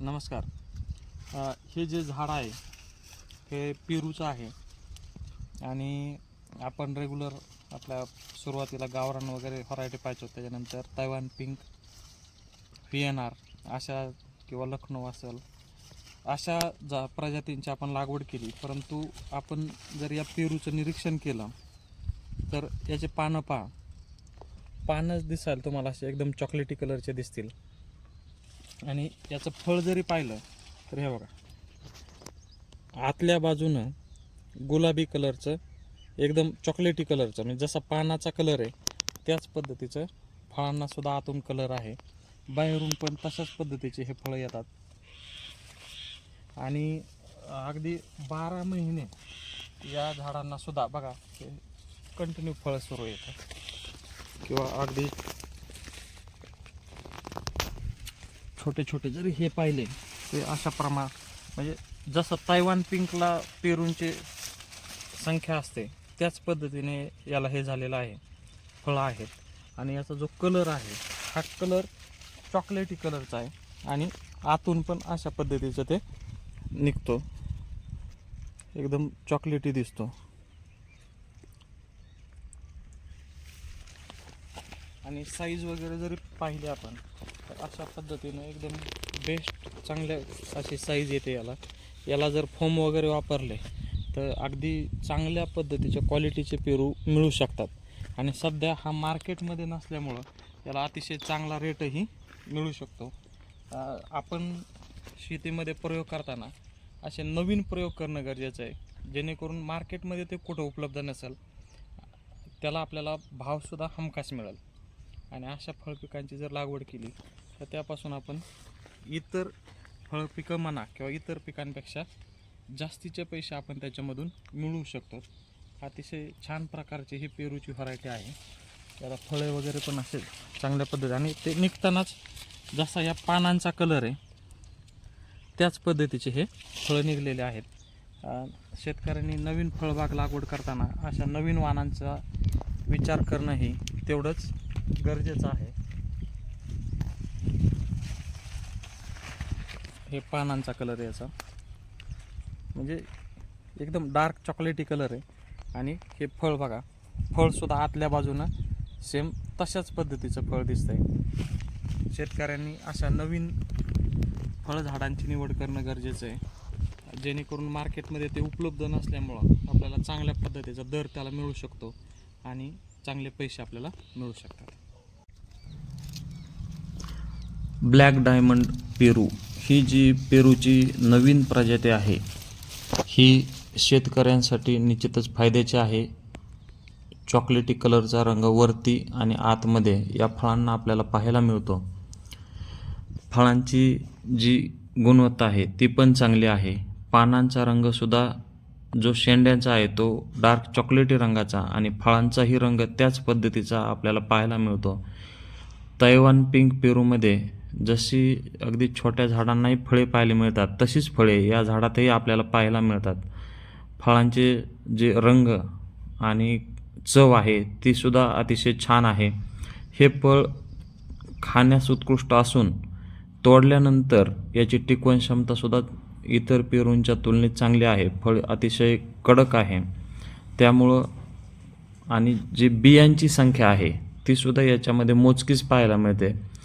नमस्कार. हे जे झाड आहे हे पेरूचं आहे. आणि आपण रेग्युलर आपल्या सुरुवातीला गावरान वगैरे व्हरायटी पाहिजे त्याच्यानंतर Taiwan pink V N R अशा किंवा लखनौ असेल अशा जा प्रजातींची आपण लागवड केली. परंतु आपण जर या पेरूचं निरीक्षण केलं तर याचे पानं पहा. पानंच दिसाल तुम्हाला असे एकदम चॉकलेटी कलरचे दिसतील. आणि याचं फळ जरी पाहिलं तर हे बघा. आतल्या बाजूनं गुलाबी कलरचं एकदम चॉकलेटी कलरचं म्हणजे जसा पानाचा कलर आहे त्याच पद्धतीचं फळांना सुद्धा आतून कलर आहे. बाहेरून पण तशाच पद्धतीचे हे फळं येतात. आणि अगदी बारा महिने या झाडांना सुद्धा बघा कंटिन्यू फळं सुरू येतात किंवा अगदी छोटे छोटे जरी हे पाहिले ते अशा प्रमाण म्हणजे जसं तैवान पिंकला पेरूंची संख्या असते त्याच पद्धतीने याला हे झालेलं आहे. फळं आहेत. आणि याचा जो कलर आहे हा कलर चॉकलेटी कलरचा आहे. आणि आतून पण अशा पद्धतीचं ते निघतो. एकदम चॉकलेटी दिसतो. आणि साईज वगैरे जरी पाहिली आपण अशा पद्धतीनं एकदम बेस्ट चांगल्या अशी साईज येते याला. याला जर फोम वगैरे वापरले तर अगदी चांगल्या पद्धतीच्या क्वालिटीचे पेरू मिळू शकतात. आणि सध्या हा मार्केटमध्ये नसल्यामुळं याला अतिशय चांगला रेटही मिळू शकतो. आपण शेतीमध्ये प्रयोग करताना असे नवीन प्रयोग करणं गरजेचं आहे. जेणेकरून मार्केटमध्ये ते कुठं उपलब्ध नसेल त्याला आपल्याला भावसुद्धा हमखास मिळेल. आणि अशा फळपिकांची जर लागवड केली तर त्यापासून आपण इतर फळपिकं म्हणा किंवा इतर पिकांपेक्षा जास्तीचे पैसे आपण त्याच्यामधून मिळवू शकतो. अतिशय छान प्रकारची ही पेरूची व्हरायटी आहे. त्याला फळे वगैरे पण असेल चांगल्या पद्धती आणि ते निघतानाच जसा या पानांचा कलर आहे त्याच पद्धतीचे हे फळं निघलेले आहेत. शेतकऱ्यांनी नवीन फळबाग लागवड करताना अशा नवीन वाणांचा विचार करणंही तेवढंच गरजेचं आहे. हे पानांचा कलर याचा. म्हणजे एकदम डार्क चॉकलेटी कलर आहे. आणि हे फळ बघा फळसुद्धा आतल्या बाजूनं सेम तशाच पद्धतीचं फळ दिसतंय. शेतकऱ्यांनी अशा नवीन फळझाडांची निवड करणं गरजेचं आहे. जेणेकरून मार्केटमध्ये ते उपलब्ध नसल्यामुळं आपल्याला चांगल्या पद्धतीचा दर त्याला मिळू शकतो आणि चांगले पैसे आपल्याला मिळू शकतात. ब्लॅक डायमंड पेरू. ही जी पेरूची नवीन प्रजाती आहे ही शेतकऱ्यांसाठी निश्चितच फायद्याची आहे. चॉकलेटी कलरचा रंग वरती आणि आतमध्ये या फळांना आपल्याला पाहायला मिळतो. फळांची जी गुणवत्ता आहे ती पण चांगली आहे. पानांचा रंगसुद्धा जो शेंड्यांचा आहे तो डार्क चॉकलेटी रंगाचा आणि फळांचाही रंग त्याच पद्धतीचा आपल्याला पाहायला मिळतो. तैवान पिंक पेरूमध्ये जशी अगदी छोट्या झाडांनाही फळे पाहायला मिळतात तशीच फळे या झाडातही आपल्याला पाहायला मिळतात. फळांचे जे रंग आणि चव आहे तीसुद्धा अतिशय छान आहे. हे फळ खाण्यास उत्कृष्ट असून तोडल्यानंतर याची टिकवण क्षमतासुद्धा इतर पेरूंच्या तुलनेत चांगली आहे. फळ अतिशय कडक आहे. त्यामुळं आणि जी बियांची संख्या आहे तीसुद्धा याच्यामध्ये मोजकीच पाहायला मिळते.